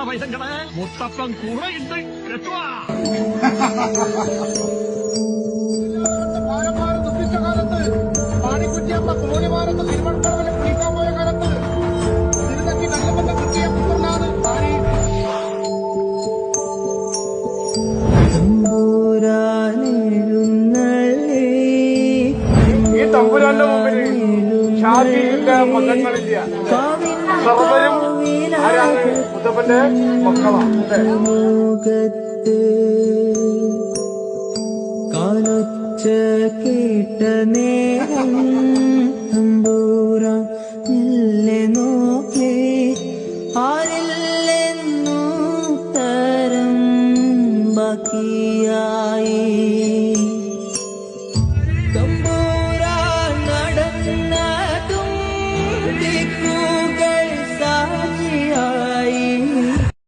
പേടിക്കണ്ട പൈസങ്ങളെ മുത്തപ്പൻ കൂടെയുണ്ട് കേട്ടുവാ ദുഃഖിച്ച കാലത്ത് പാണിക്കുറ്റിയമ്മ കോഴിമാരത്ത് തിരുവനന്തപുരത്തിൽ കുളിക്കാൻ പോയ കാലത്ത് തിരുനെറ്റി കല്ലപ്പന്റെ കുട്ടിയെ പുത്രനാണ് പാണി ഈ തമ്പുരാന്റെ മുമ്പിൽ ഷാഫിന്റെ മകങ്ങളില്ല സർവരും ആരാണ്? കാലൊച്ച കേട്ട നേരം തമ്പൂറ മെല്ലെ നോക്കേ. ആരില്ലെന്നു തരം ബാക്കിയായി. തമ്പൂര നടന്നതും